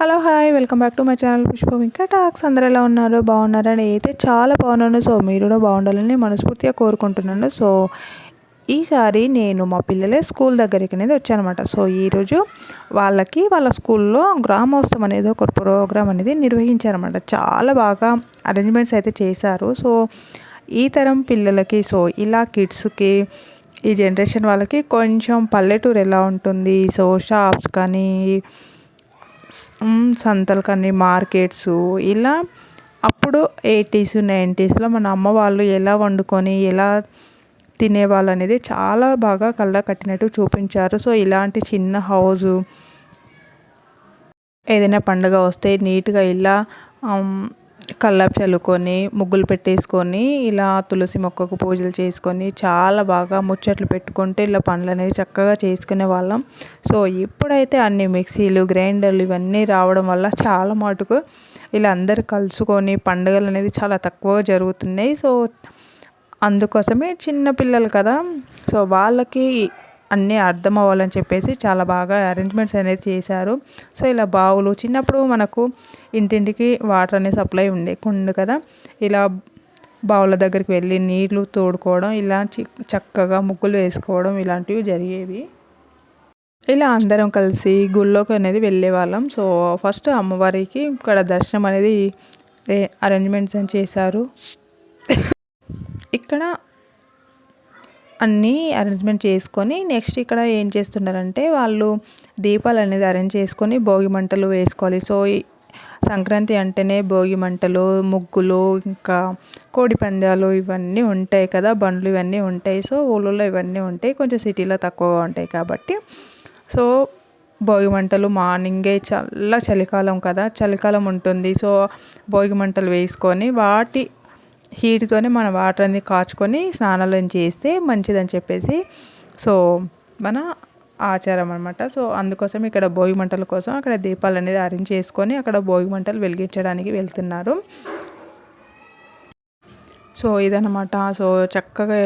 Hello hi welcome back to my channel Pushpa ఇంకా talks అందరూ ఎలా ఉన్నారు? బాగున్నారని అయితే చాలా బాగున్నాను. సో మీరు కూడా బాగుండాలని మనస్ఫూర్తిగా కోరుకుంటున్నాను. సో ఈసారి నేను మా పిల్లలే స్కూల్ దగ్గరికి అనేది వచ్చానమాట. సో ఈరోజు వాళ్ళకి వాళ్ళ స్కూల్లో గ్రామోత్సవం అనేది ఒక ప్రోగ్రామ్ అనేది నిర్వహించారనమాట చాలా బాగా అరేంజ్మెంట్స్ అయితే చేశారు. సో ఈ తరం పిల్లలకి సో ఇలా కిడ్స్కి ఈ జనరేషన్ వాళ్ళకి కొంచెం పల్లెటూరు ఎలా ఉంటుంది? సో షాప్స్ కానీ సంతలు కానీ మార్కెట్స్ ఇలా అప్పుడు ఎయిటీస్ నైంటీస్లో మన అమ్మ వాళ్ళు ఎలా వండుకొని ఎలా తినేవాళ్ళు అనేది చాలా బాగా కళ్ళ కట్టినట్టు చూపించారు. సో ఇలాంటి చిన్న హౌజు ఏదైనా పండుగ వస్తే నీట్గా ఇలా కల్లాపు చల్లుకొని ముగ్గులు పెట్టేసుకొని ఇలా తులసి మొక్కకు పూజలు చేసుకొని చాలా బాగా ముచ్చట్లు పెట్టుకుంటే ఇలా పనులు అనేది చక్కగా చేసుకునే వాళ్ళం. సో ఇప్పుడైతే అన్ని మిక్సీలు గ్రైండర్లు ఇవన్నీ రావడం వల్ల చాలా మటుకు ఇలా అందరు కలుసుకొని పండుగలు అనేది చాలా తక్కువ జరుగుతున్నాయి. సో అందుకోసమే చిన్న పిల్లలు కదా. సో వాళ్ళకి అన్నీ అర్థం అవ్వాలని చెప్పేసి చాలా బాగా అరేంజ్మెంట్స్ అనేది చేశారు. సో ఇలా బావులు చిన్నప్పుడు మనకు ఇంటింటికి వాటర్ అనేది సప్లై ఉండే కుండు కదా? ఇలా బావుల దగ్గరికి వెళ్ళి నీళ్ళు తోడుకోవడం ఇలా చక్కగా ముగ్గులు వేసుకోవడం ఇలాంటివి జరిగేవి. ఇలా అందరం కలిసి గుళ్ళోకి అనేది వెళ్ళేవాళ్ళం. సో ఫస్ట్ అమ్మవారికి ఇక్కడ దర్శనం అనేది అరేంజ్మెంట్స్ అని చేశారు. ఇక్కడ అన్నీ అరేంజ్మెంట్ చేసుకొని నెక్స్ట్ ఇక్కడ ఏం చేస్తున్నారంటే వాళ్ళు దీపాలు అనేది అరేంజ్ చేసుకొని భోగి మంటలు వేసుకోవాలి. సో సంక్రాంతి అంటేనే భోగి మంటలు ముగ్గులు ఇంకా కోడి పందాలు ఇవన్నీ ఉంటాయి కదా బండ్లు ఇవన్నీ ఉంటాయి. సో ఊళ్ళలో ఇవన్నీ ఉంటాయి. కొంచెం సిటీలో తక్కువగా ఉంటాయి కాబట్టి. సో భోగి మంటలు మార్నింగే చాలా చలికాలం కదా చలికాలం ఉంటుంది. సో భోగి మంటలు వేసుకొని వాటి హీట్తోనే మన వాటర్ అనేది కాచుకొని స్నానాలు చేస్తే మంచిదని చెప్పేసి సో మన ఆచారం అనమాట సో అందుకోసం ఇక్కడ భోగి మంటల కోసం అక్కడ దీపాలు అనేది అరేంజ్ చేసుకొని అక్కడ భోగి మంటలు వెలిగించడానికి వెళ్తున్నారు. సో ఇదనమాట సో చక్కగా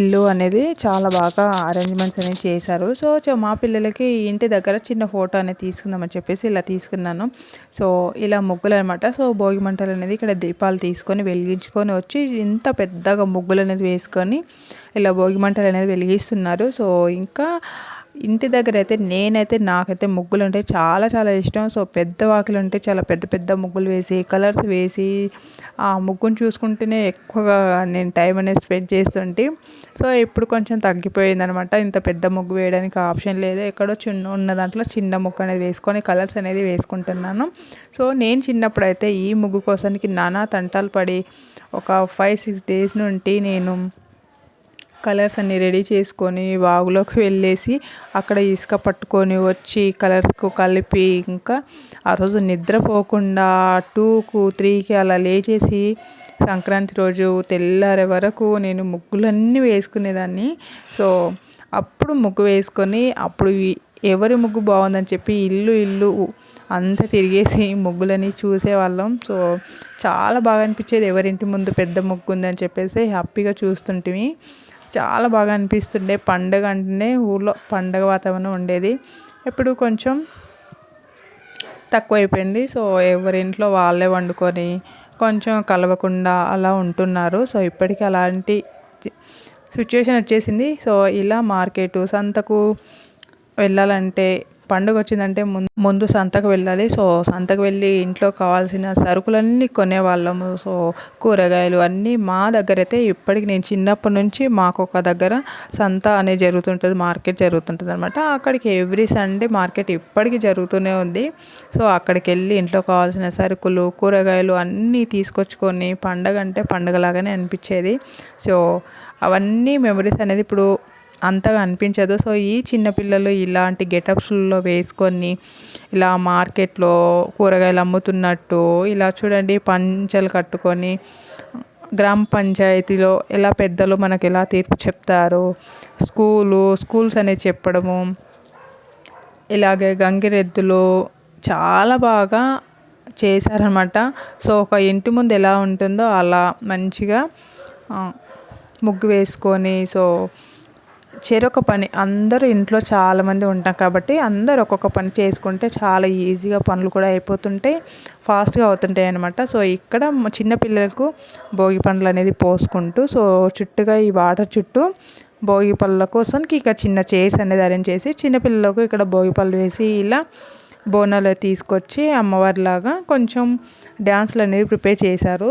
ఇల్లు అనేది చాలా బాగా అరేంజ్మెంట్స్ అనేవి చేశారు. సో మా పిల్లలకి ఇంటి దగ్గర చిన్న ఫోటో అనేది తీసుకుందామని చెప్పేసి ఇలా తీసుకున్నాను. సో ఇలా ముగ్గులు అనమాట సో భోగి మంటలు అనేది ఇక్కడ దీపాలు తీసుకొని వెలిగించుకొని వచ్చి ఇంత పెద్దగా ముగ్గులు అనేది వేసుకొని ఇలా భోగి మంటలు అనేది వెలిగిస్తున్నారు. సో ఇంకా ఇంటి దగ్గర అయితే నేనైతే నాకైతే ముగ్గులు అంటే చాలా చాలా ఇష్టం. సో పెద్ద వాకిలు ఉంటే చాలా పెద్ద పెద్ద ముగ్గులు వేసి కలర్స్ వేసి ఆ ముగ్గును చూసుకుంటేనే ఎక్కువగా నేను టైం అనేది స్పెండ్ చేస్తుంటే సో ఇప్పుడు కొంచెం తగ్గిపోయింది అనమాట ఇంత పెద్ద ముగ్గు వేయడానికి ఆప్షన్ లేదు. ఎక్కడో చిన్న ఉన్న దాంట్లో చిన్న ముగ్గు అనేది వేసుకొని కలర్స్ అనేది వేసుకుంటున్నాను. సో నేను చిన్నప్పుడు అయితే ఈ ముగ్గు కోసానికి నానా తంటాలు పడి ఒక ఫైవ్ సిక్స్ డేస్ నుండి నేను కలర్స్ అన్నీ రెడీ చేసుకొని వాగులోకి వెళ్ళేసి అక్కడ ఇసుక పట్టుకొని వచ్చి కలర్స్కు కలిపి ఇంకా ఆ రోజు నిద్రపోకుండా టూకు త్రీకి అలా లేచేసి సంక్రాంతి రోజు తెల్లారే వరకు నేను ముగ్గులన్నీ వేసుకునేదాన్ని. సో అప్పుడు ముగ్గు వేసుకొని అప్పుడు ఎవరి ముగ్గు బాగుందని చెప్పి ఇల్లు ఇల్లు అంతా తిరిగేసి ముగ్గులని చూసేవాళ్ళం. సో చాలా బాగా అనిపించేది ఎవరింటి ముందు పెద్ద ముగ్గు ఉందని చెప్పేసి హ్యాపీగా చూస్తుంటివి చాలా బాగా అనిపిస్తుండే. పండగ అంటేనే ఊళ్ళో పండగ వాతావరణం ఉండేది. ఇప్పుడు కొంచెం తక్కువైపోయింది. సో ఎవరింట్లో వాళ్ళే వండుకొని కొంచెం కలవకుండా అలా ఉంటున్నారు. సో ఇప్పటికీ అలాంటి సిచ్యువేషన్ వచ్చేసింది. సో ఇలా మార్కెట్ సంతకు వెళ్ళాలంటే పండుగ వచ్చిందంటే ముందు ముందు సంతకు వెళ్ళాలి. సో సంతకు వెళ్ళి ఇంట్లో కావాల్సిన సరుకులన్నీ కొనేవాళ్ళము. సో కూరగాయలు అన్నీ మా దగ్గర అయితే ఇప్పటికి నేను చిన్నప్పటి నుంచి మాకు ఒక దగ్గర సంత అనేది జరుగుతుంటుంది మార్కెట్ జరుగుతుంటుంది అనమాట అక్కడికి ఎవ్రీ సండే మార్కెట్ ఇప్పటికీ జరుగుతూనే ఉంది. సో అక్కడికి వెళ్ళి ఇంట్లో కావాల్సిన సరుకులు కూరగాయలు అన్నీ తీసుకొచ్చుకొని పండగ అంటే పండగలాగానే అనిపించేది. సో అవన్నీ మెమరీస్ అనేది ఇప్పుడు అంతగా అనిపించదు. సో ఈ చిన్నపిల్లలు ఇలాంటి గెటప్స్లో వేసుకొని ఇలా మార్కెట్లో కూరగాయలు అమ్ముతున్నట్టు ఇలా చూడండి పంచలు కట్టుకొని గ్రామ పంచాయతీలో ఎలా పెద్దలు మనకు ఎలా తీర్పు చెప్తారు స్కూలు స్కూల్స్ అనేది చెప్పడము ఇలాగే గంగిరెద్దులు చాలా బాగా చేశారనమాట సో ఒక ఇంటి ముందు ఎలా ఉంటుందో అలా మంచిగా ముగ్గు వేసుకొని సో చెరొక పని. అందరూ ఇంట్లో చాలామంది ఉంటాం కాబట్టి అందరూ ఒక్కొక్క పని చేసుకుంటే చాలా ఈజీగా పనులు కూడా అయిపోతుంటాయి ఫాస్ట్గా అవుతుంటాయి అనమాట సో ఇక్కడ చిన్నపిల్లలకు భోగి పండ్లు అనేది పోసుకుంటూ సో చుట్టుగా ఈ వాటర్ చుట్టూ భోగి పళ్ళ కోసం ఇక్కడ చిన్న చైర్స్ అనేది అరేంజ్ చేసి చిన్నపిల్లలకు ఇక్కడ భోగి పళ్ళు వేసి ఇలా బోనాలు తీసుకొచ్చి అమ్మవారిలాగా కొంచెం డ్యాన్స్లు అనేది ప్రిపేర్ చేశారు.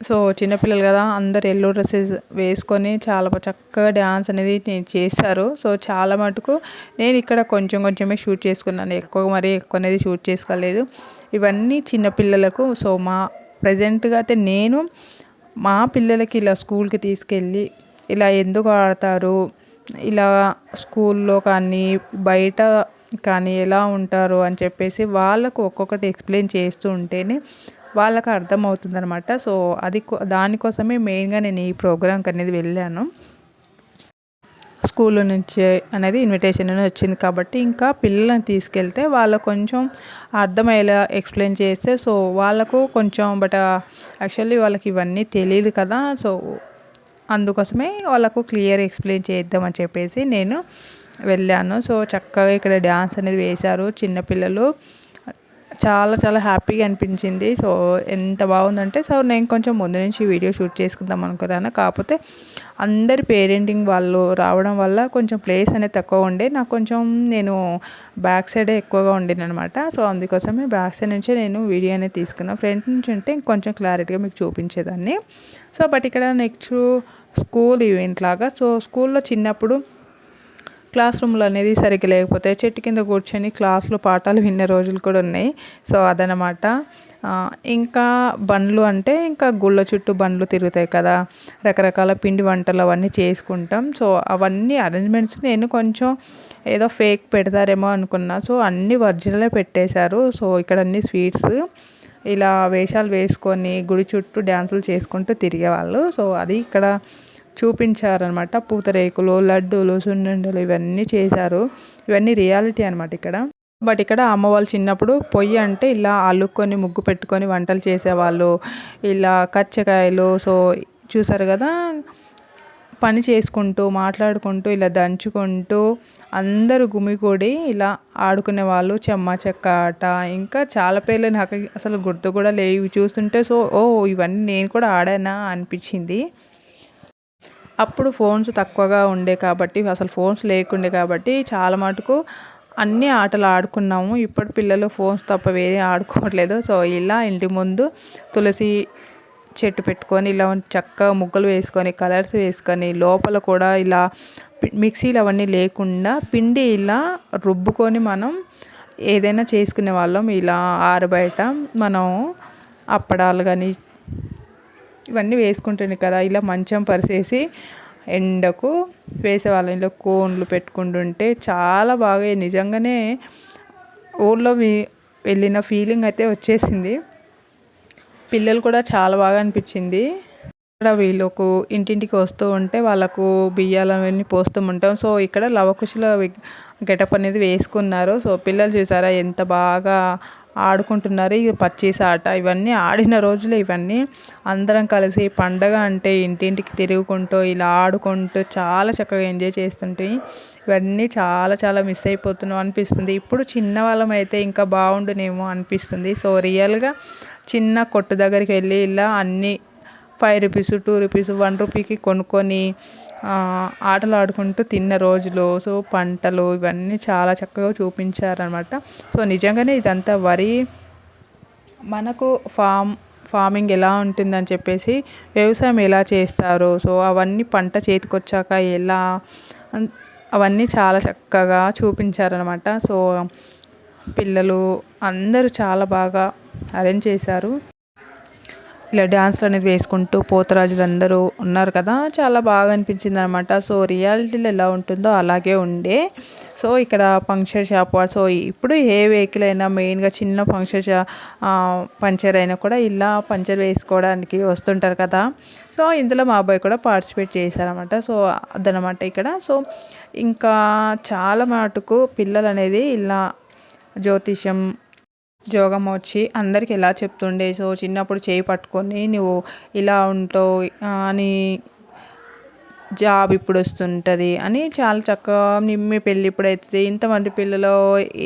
సో చిన్నపిల్లలు కదా అందరు ఎల్లో డ్రెస్సెస్ వేసుకొని చాలా చక్కగా డ్యాన్స్ అనేది చేశారు. సో చాలా మటుకు నేను ఇక్కడ కొంచెం కొంచెమే షూట్ చేసుకున్నాను. ఎక్కువ మరీ ఎక్కువ అనేది షూట్ చేసుకోలేదు. ఇవన్నీ చిన్నపిల్లలకు సో మా ప్రజెంట్గా అయితే నేను మా పిల్లలకి ఇలా స్కూల్కి తీసుకెళ్ళి ఇలా ఎందుకు ఆడతారు ఇలా స్కూల్లో కానీ బయట కానీ ఎలా ఉంటారు అని చెప్పేసి వాళ్ళకు ఒక్కొక్కటి ఎక్స్ప్లెయిన్ చేస్తూ ఉంటేనే వాళ్ళకి అర్థమవుతుంది అనమాట సో అది దానికోసమే మెయిన్గా నేను ఈ ప్రోగ్రాంకి అనేది వెళ్ళాను. స్కూల్ నుంచి అనేది ఇన్విటేషన్ అనేది వచ్చింది కాబట్టి ఇంకా పిల్లల్ని తీసుకెళ్తే వాళ్ళకు కొంచెం అర్థమయ్యేలా ఎక్స్ప్లెయిన్ చేస్తే సో వాళ్ళకు కొంచెం బట్ యాక్చువల్లీ వాళ్ళకి ఇవన్నీ తెలియదు కదా సో అందుకోసమే వాళ్ళకు క్లియర్ ఎక్స్ప్లెయిన్ చేద్దామని చెప్పేసి నేను వెళ్ళాను. సో చక్కగా ఇక్కడ డ్యాన్స్ అనేది వేశారు చిన్నపిల్లలు చాలా చాలా హ్యాపీగా అనిపించింది. సో ఎంత బాగుందంటే సో నేను కొంచెం ముందు నుంచి వీడియో షూట్ చేసుకుందాం అనుకున్నాను. కాకపోతే అందరి పేరెంటింగ్ వాళ్ళు రావడం వల్ల కొంచెం ప్లేస్ అనేది తక్కువ ఉండే. నాకు కొంచెం నేను బ్యాక్ సైడే ఎక్కువగా ఉండేది అనమాట సో అందుకోసమే బ్యాక్ సైడ్ నుంచే నేను వీడియో అనేది తీసుకున్నాను ఫ్రంట్ నుంచి ఉంటే ఇంకొంచెం క్లారిటీగా మీకు చూపించేదాన్ని. సో బట్ ఇక్కడ నెక్స్ట్ స్కూల్ ఈవెంట్ లాగా. సో స్కూల్లో చిన్నప్పుడు క్లాస్ రూమ్లో అనేది సరిగ్గా లేకపోతే చెట్టు కింద కూర్చొని క్లాస్లో పాఠాలు విన్న రోజులు కూడా ఉన్నాయి. సో అదనమాట ఇంకా బండ్లు అంటే ఇంకా గుళ్ళ చుట్టూ బండ్లు తిరుగుతాయి కదా. రకరకాల పిండి వంటలు అవన్నీ చేసుకుంటాం. సో అవన్నీ అరేంజ్మెంట్స్ నేను కొంచెం ఏదో ఫేక్ పెడతారేమో అనుకున్నా. సో అన్నీ ఒరిజినలే పెట్టేశారు. సో ఇక్కడ అన్ని స్వీట్స్ ఇలా వేషాలు వేసుకొని గుడి చుట్టూ డ్యాన్సులు చేసుకుంటూ తిరిగేవాళ్ళు. సో అది ఇక్కడ చూపించారనమాట. పూతరేకులు లడ్డూలు సున్నుండలు ఇవన్నీ చేశారు. ఇవన్నీ రియాలిటీ అనమాట ఇక్కడ. బట్ ఇక్కడ అమ్మ వాళ్ళు చిన్నప్పుడు పొయ్యి అంటే ఇలా అల్లుకొని ముగ్గు పెట్టుకొని వంటలు చేసేవాళ్ళు. ఇలా కచ్చకాయలు సో చూసారు కదా? పని చేసుకుంటూ మాట్లాడుకుంటూ ఇలా దంచుకుంటూ అందరూ గుమికూడి ఇలా ఆడుకునే వాళ్ళు. చెమ్మ చెక్క ఆట. ఇంకా చాలా పేర్లు నాకు అసలు గుర్తు కూడా లేవు. చూస్తుంటే సో ఓ ఇవన్నీ నేను కూడా ఆడానా అనిపించింది. అప్పుడు ఫోన్స్ తక్కువగా ఉండే కాబట్టి అసలు ఫోన్స్ లేకుండే కాబట్టి చాలా మటుకు అన్ని ఆటలు ఆడుకున్నాము. ఇప్పటి పిల్లలు ఫోన్స్ తప్ప వేరే ఆడుకోవట్లేదు. సో ఇలా ఇంటి ముందు తులసి చెట్టు పెట్టుకొని ఇలా చక్కగా ముగ్గులు వేసుకొని కలర్స్ వేసుకొని లోపల కూడా ఇలా మిక్సీలు అవన్నీ లేకుండా పిండి ఇలా రుబ్బుకొని మనం ఏదైనా చేసుకునే వాళ్ళం. ఇలా ఆరబయట మనం అప్పడాలు కానీ ఇవన్నీ వేసుకుంటుంది కదా ఇలా మంచం పరిసేసి ఎండకు వేసేవాళ్ళం ఇలా కోన్లు పెట్టుకుంటుంటే చాలా బాగా నిజంగానే ఊర్లో వెళ్ళిన ఫీలింగ్ అయితే వచ్చేసింది. పిల్లలు కూడా చాలా బాగా అనిపించింది. ఇక్కడ వీళ్ళకు ఇంటింటికి వస్తూ ఉంటే వాళ్ళకు బియ్యాలు అవన్నీ పోస్తూ ఉంటాం. సో ఇక్కడ లవకుశల గెటప్ అనేది వేసుకున్నారు. సో పిల్లలు చూసారా ఎంత బాగా ఆడుకుంటున్నారు. ఇది పచ్చీస్ ఆట ఇవన్నీ ఆడిన రోజులు ఇవన్నీ. అందరం కలిసి పండగ అంటే ఇంటింటికి తిరుగుకుంటూ ఇలా ఆడుకుంటూ చాలా చక్కగా ఎంజాయ్ చేస్తుంటే ఇవన్నీ చాలా చాలా మిస్ అయిపోతున్నాం అనిపిస్తుంది. ఇప్పుడు చిన్న వాళ్ళం అయితే ఇంకా బాగుండునేమో అనిపిస్తుంది. సో రియల్గా చిన్న కొట్టు దగ్గరికి వెళ్ళి ఇలా అన్నీ five rupees two rupees one రూపీకి కొనుక్కొని ఆటలు ఆడుకుంటూ తిన్న రోజులు. సో పంటలు ఇవన్నీ చాలా చక్కగా చూపించారనమాట సో నిజంగానే ఇదంతా వరి మనకు ఫామ్ ఫార్మింగ్ ఎలా ఉంటుందని చెప్పేసి వ్యవసాయం ఎలా చేస్తారు? సో అవన్నీ పంట చేతికొచ్చాక ఎలా అవన్నీ చాలా చక్కగా చూపించారనమాట సో పిల్లలు అందరూ చాలా బాగా అరేంజ్ చేశారు. ఇలా డ్యాన్స్లు అనేది వేసుకుంటూ పోతరాజులు అందరూ ఉన్నారు కదా చాలా బాగా అనిపించింది అనమాట సో రియాలిటీలో ఎలా ఉంటుందో అలాగే ఉండే. సో ఇక్కడ పంక్చర్ షాప్ సో ఇప్పుడు ఏ వెహికల్ అయినా మెయిన్గా చిన్న పంక్చర్ షా పంచర్ అయినా కూడా ఇలా పంచర్ వేసుకోవడానికి వస్తుంటారు కదా. సో ఇందులో మా అబ్బాయి కూడా పార్టిసిపేట్ చేశారనమాట. సో అదనమాట ఇక్కడ. సో ఇంకా చాలా మటుకు పిల్లలు అనేది ఇలా జ్యోతిష్యం జోగం వచ్చి అందరికి ఎలా చెప్తుండే సో చిన్నప్పుడు చేయి పట్టుకొని నువ్వు ఇలా ఉంటావు అని జాబ్ ఇప్పుడు వస్తుంటుంది అని చాలా చక్కగా మీ పెళ్ళి ఇప్పుడు అవుతుంది ఇంతమంది పిల్లలు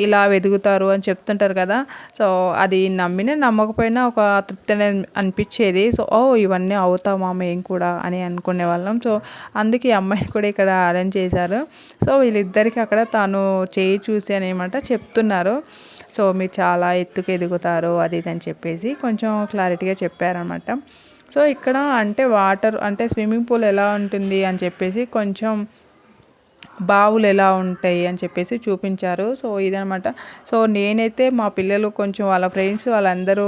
ఇలా వెదుగుతారు అని చెప్తుంటారు కదా. సో అది నమ్మిన నమ్మకపోయినా ఒక తృప్తి అనిపించేది. సో ఓ ఇవన్నీ అవుతామా మేము కూడా అని అనుకునే వాళ్ళం. సో అందుకే ఈ అమ్మాయిని కూడా ఇక్కడ అరేంజ్ చేశారు. సో వీళ్ళిద్దరికి అక్కడ తాను చేయి చూసి అని అనమాట చెప్తున్నారు. సో మీరు చాలా ఎత్తుకు ఎదుగుతారు అది ఇది అని చెప్పేసి కొంచెం క్లారిటీగా చెప్పారనమాట. సో ఇక్కడ అంటే వాటర్ అంటే స్విమ్మింగ్ పూల్ ఎలా ఉంటుంది అని చెప్పేసి కొంచెం బావులు ఎలా ఉంటాయి అని చెప్పేసి చూపించారు. సో ఇదనమాట. సో నేనైతే మా పిల్లలు కొంచెం వాళ్ళ ఫ్రెండ్స్ వాళ్ళందరూ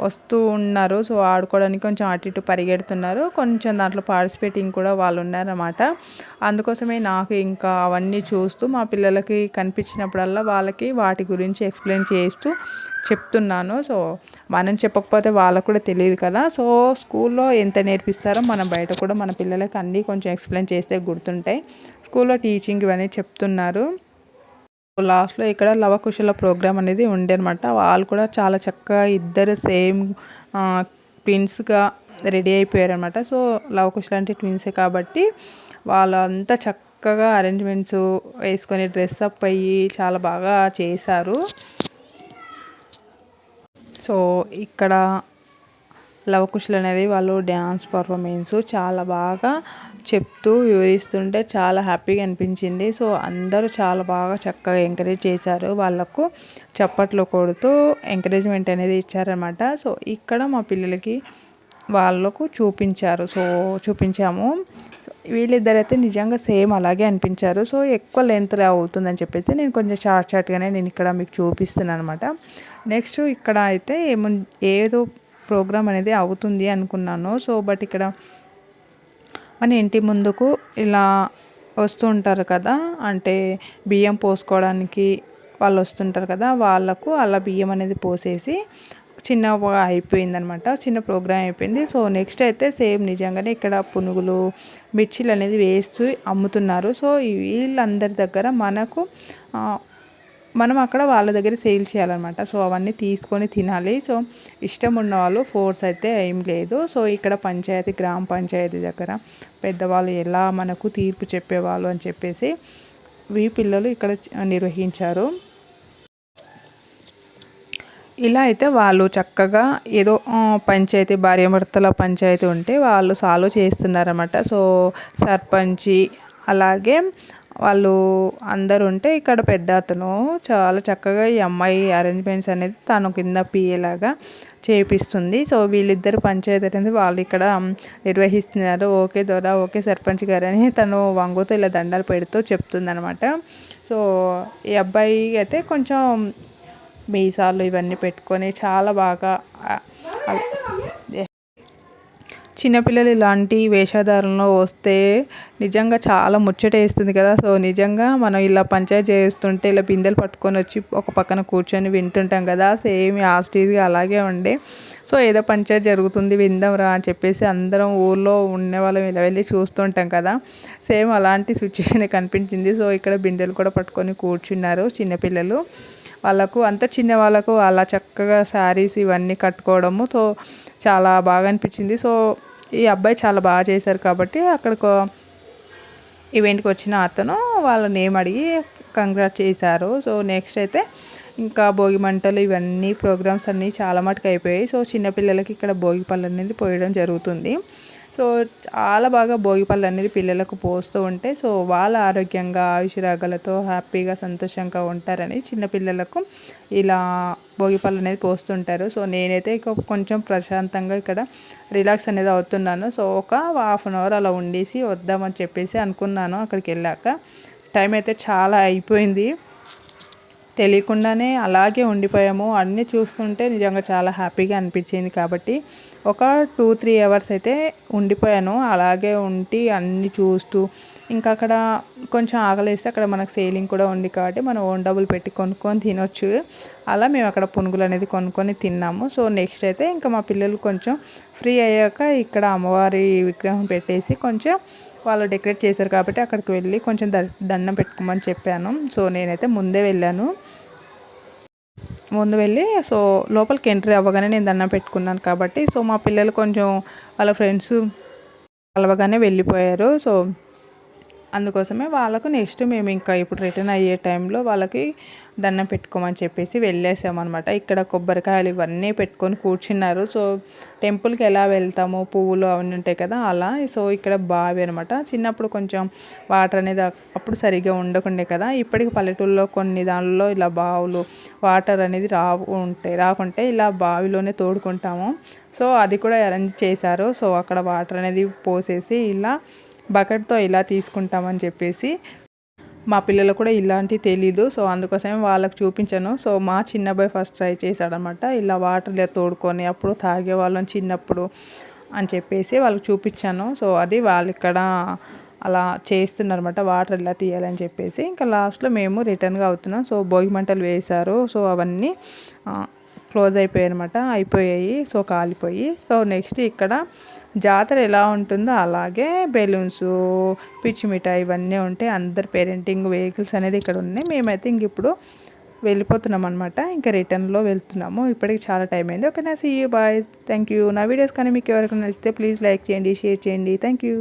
వస్తూ ఉన్నారు. సో ఆడుకోవడానికి కొంచెం అటు ఇటు పరిగెడుతున్నారు. కొంచెం దాంట్లో పార్టిసిపేటింగ్ కూడా వాళ్ళు ఉన్నారన్నమాట. అందుకోసమే నాకు ఇంకా అవన్నీ చూస్తూ మా పిల్లలకి కనిపించినప్పుడల్లా వాళ్ళకి వాటి గురించి ఎక్స్ప్లెయిన్ చేస్తూ చెప్తున్నాను. సో మనం చెప్పకపోతే వాళ్ళకు కూడా తెలియదు కదా. సో స్కూల్లో ఎంత నేర్పిస్తారో మనం బయట కూడా మన పిల్లలకి అన్నీ కొంచెం ఎక్స్ప్లెయిన్ చేస్తే గుర్తుంటాయి. స్కూల్లో టీచింగ్ ఇవన్నీ చెప్తున్నారు. లాస్ట్లో ఇక్కడ లవకుశల ప్రోగ్రామ్ అనేది ఉండే అనమాట వాళ్ళు కూడా చాలా చక్కగా ఇద్దరు సేమ్ ట్విన్స్గా రెడీ అయిపోయారు అనమాట సో లవకుశలు అంటే ట్విన్సే కాబట్టి వాళ్ళంతా చక్కగా అరేంజ్మెంట్స్ వేసుకొని డ్రెస్ అప్ అయ్యి చాలా బాగా చేశారు. సో ఇక్కడ లవకుశులు అనేది వాళ్ళు డ్యాన్స్ పర్ఫార్మెన్స్ చాలా బాగా చెప్తూ వివరిస్తుంటే చాలా హ్యాపీగా అనిపించింది. సో అందరూ చాలా బాగా చక్కగా ఎంకరేజ్ చేశారు. వాళ్ళకు చప్పట్లు కొడుతూ ఎంకరేజ్మెంట్ అనేది ఇచ్చారనమాట సో ఇక్కడ మా పిల్లలకి వాళ్ళకు చూపించారు. సో చూపించాము. వీళ్ళిద్దరైతే నిజంగా సేమ్ అలాగే అనిపించారు. సో ఎక్కువ లెంత్లో అవుతుందని చెప్పేసి నేను కొంచెం షార్ట్ షార్ట్గానే నేను ఇక్కడ మీకు చూపిస్తున్నాను అనమాట నెక్స్ట్ ఇక్కడ అయితే ఏము ఏదో ప్రోగ్రామ్ అనేది అవుతుంది అనుకున్నాను. సో బట్ ఇక్కడ మన ఇంటి ముందుకు ఇలా వస్తూ ఉంటారు కదా అంటే బియ్యం పోసుకోవడానికి వాళ్ళు వస్తుంటారు కదా వాళ్ళకు అలా బియ్యం అనేది పోసేసి చిన్నగా అయిపోయిందనమాట చిన్న ప్రోగ్రామ్ అయిపోయింది. సో నెక్స్ట్ అయితే సేమ్ నిజంగానే ఇక్కడ పునుగులు మిర్చిలు అనేది వేస్తూ అమ్ముతున్నారు. సో వీళ్ళందరి దగ్గర మనకు మనం అక్కడ వాళ్ళ దగ్గర సేల్ చేయాలన్నమాట. సో అవన్నీ తీసుకొని తినాలి. సో ఇష్టం ఉన్న వాళ్ళు ఫోర్స్ అయితే ఏం లేదు. సో ఇక్కడ పంచాయతీ గ్రామ పంచాయతీ దగ్గర పెద్దవాళ్ళు ఎలా మనకు తీర్పు చెప్పేవాళ్ళు అని చెప్పేసి వీ పిల్లలు ఇక్కడ నిర్వహించారు. ఇలా అయితే వాళ్ళు చక్కగా ఏదో పంచాయతీ భార్యాభర్తల పంచాయతీ ఉంటే వాళ్ళు సాల్వ్ చేస్తున్నారన్నమాట. సో సర్పంచి అలాగే వాళ్ళు అందరు ఉంటే ఇక్కడ పెద్ద అతను చాలా చక్కగా ఈ అమ్మాయి అరేంజ్మెంట్స్ అనేది తను కింద పిఏలాగా చేపిస్తుంది. సో వీళ్ళిద్దరు పంచాయతీ అనేది వాళ్ళు ఇక్కడ నిర్వహిస్తున్నారు. ఓకే ద్వారా ఓకే సర్పంచ్ గారు అని తను వంగుతో ఇలా దండాలు పెడుతూ చెప్తుందనమాట సో ఈ అబ్బాయి అయితే కొంచెం మీసాలు ఇవన్నీ పెట్టుకొని చాలా బాగా చిన్నపిల్లలు ఇలాంటి వేషధారణలో వస్తే నిజంగా చాలా ముచ్చట వేస్తుంది కదా. సో నిజంగా మనం ఇలా పంచాయతీ చేస్తుంటే ఇలా బిందెలు పట్టుకొని వచ్చి ఒక పక్కన కూర్చొని వింటుంటాం కదా. సేమ్ ఆస్టీగా అలాగే ఉండే. సో ఏదో పంచాయతీ జరుగుతుంది విందాం రా అని చెప్పేసి అందరం ఊర్లో ఉండే వాళ్ళం ఇలా వెళ్ళి చూస్తుంటాం కదా. సేమ్ అలాంటి సిచ్యువేషన్ కనిపించింది. సో ఇక్కడ బిందెలు కూడా పట్టుకొని కూర్చున్నారు చిన్నపిల్లలు. వాళ్ళకు అంత చిన్న వాళ్ళకు అలా చక్కగా శారీస్ ఇవన్నీ కట్టుకోవడము సో చాలా బాగా అనిపించింది. సో ఈ అబ్బాయి చాలా బాగా చేశారు కాబట్టి అక్కడికి ఈవెంట్కి వచ్చిన అతను వాళ్ళ నేమ్ అడిగి కంగ్రాట్ చేశారు. సో నెక్స్ట్ అయితే ఇంకా భోగి మంటలు ఇవన్నీ ప్రోగ్రామ్స్ అన్నీ చాలా మటుకు అయిపోయాయి. సో చిన్నపిల్లలకి ఇక్కడ భోగి పళ్ళు అనేది పోయడం జరుగుతుంది. సో చాలా బాగా భోగిపళ్ళు అనేది పిల్లలకు పోస్తూ ఉంటే సో వాళ్ళ ఆరోగ్యంగా ఆయుషరాగాలతో హ్యాపీగా సంతోషంగా ఉంటారని చిన్నపిల్లలకు ఇలా భోగిపళ్ళు అనేది పోస్తుంటారు. సో నేనైతే ఇక కొంచెం ప్రశాంతంగా ఇక్కడ రిలాక్స్ అనేది అవుతున్నాను. సో ఒక హాఫ్ అన్ అవర్ అలా ఉండేసి వద్దామని చెప్పేసి అనుకున్నాను అక్కడికి వెళ్ళాక. టైం అయితే చాలా అయిపోయింది. తెలియకుండానే అలాగే ఉండిపోయాము. అన్నీ చూస్తుంటే నిజంగా చాలా హ్యాపీగా అనిపించింది కాబట్టి ఒక టూ త్రీ అవర్స్ అయితే ఉండిపోయాను. అలాగే ఉండి అన్నీ చూస్తూ ఇంకా అక్కడ కొంచెం ఆకలేస్తే అక్కడ మనకు సేలింగ్ కూడా ఉంది కాబట్టి మనం ఓన్ డబ్బులు పెట్టి కొనుక్కొని తినొచ్చు. అలా మేము అక్కడ పునుగులు అనేది కొనుక్కొని తిన్నాము. సో నెక్స్ట్ అయితే ఇంకా మా పిల్లలు కొంచెం ఫ్రీ అయ్యాక ఇక్కడ అమ్మవారి విగ్రహం పెట్టేసి కొంచెం వాళ్ళు డెకరేట్ చేశారు కాబట్టి అక్కడికి వెళ్ళి కొంచెం దండం పెట్టుకోమని చెప్పాను. సో నేనైతే ముందే వెళ్ళాను. ముందు వెళ్ళి సో లోపలికి ఎంట్రీ అవ్వగానే నేను దండం పెట్టుకున్నాను కాబట్టి సో మా పిల్లలు కొంచెం వాళ్ళ ఫ్రెండ్స్ కలవగానే వెళ్ళిపోయారు. సో అందుకోసమే వాళ్ళకు నెక్స్ట్ మేము ఇంకా ఇప్పుడు రిటర్న్ అయ్యే టైంలో వాళ్ళకి దండం పెట్టుకోమని చెప్పేసి వెళ్ళేసామన్నమాట. ఇక్కడ కొబ్బరికాయలు ఇవన్నీ పెట్టుకొని కూర్చున్నారు. సో టెంపుల్కి ఎలా వెళ్తామో పువ్వులు అవన్నీ ఉంటాయి కదా అలా. సో ఇక్కడ బావి అనమాట చిన్నప్పుడు కొంచెం వాటర్ అనేది అప్పుడు సరిగ్గా ఉండకుండే కదా. ఇప్పటికి పల్లెటూరులో కొన్ని దానిలో ఇలా బావులు వాటర్ అనేది రావు ఉంటాయి రాకుంటే ఇలా బావిలోనే తోడుకుంటాము. సో అది కూడా అరేంజ్ చేశారు. సో అక్కడ వాటర్ అనేది పోసేసి ఇలా బకెట్తో ఇలా తీసుకుంటామని చెప్పేసి మా పిల్లలు కూడా ఇలాంటివి తెలీదు. సో అందుకోసమే వాళ్ళకి చూపించాను. సో మా చిన్నబ్బాయి ఫస్ట్ ట్రై చేశాడనమాట. ఇలా వాటర్లో తోడుకొని అప్పుడు తాగేవాళ్ళం చిన్నప్పుడు అని చెప్పేసి వాళ్ళకి చూపించాను. సో అది వాళ్ళు ఇక్కడ అలా చేస్తున్నారన్నమాట వాటర్ ఇలా తీయాలని చెప్పేసి. ఇంకా లాస్ట్లో మేము రిటర్న్గా అవుతున్నాం. సో భోగి మంటలు వేశారు. సో అవన్నీ క్లోజ్ అయిపోయాయి అనమాట అయిపోయాయి. సో కాలిపోయి. సో నెక్స్ట్ ఇక్కడ జాతర ఎలా ఉంటుందో అలాగే బెలూన్స్ పిచ్చి మిఠాయి ఇవన్నీ ఉంటాయి అందరు పేరెంటింగ్ వెహికల్స్ అనేది ఇక్కడ ఉన్నాయి. మేమైతే ఇంక ఇప్పుడు వెళ్ళిపోతున్నాం అనమాట ఇంకా రిటర్న్లో వెళ్తున్నాము. ఇప్పటికి చాలా టైం అయింది. ఓకే నా see you. Bye. Thank you. నా వీడియోస్ కానీ మీకు ఎవరికైనా నచ్చితే ప్లీజ్ లైక్ చేయండి షేర్ చేయండి. Thank you.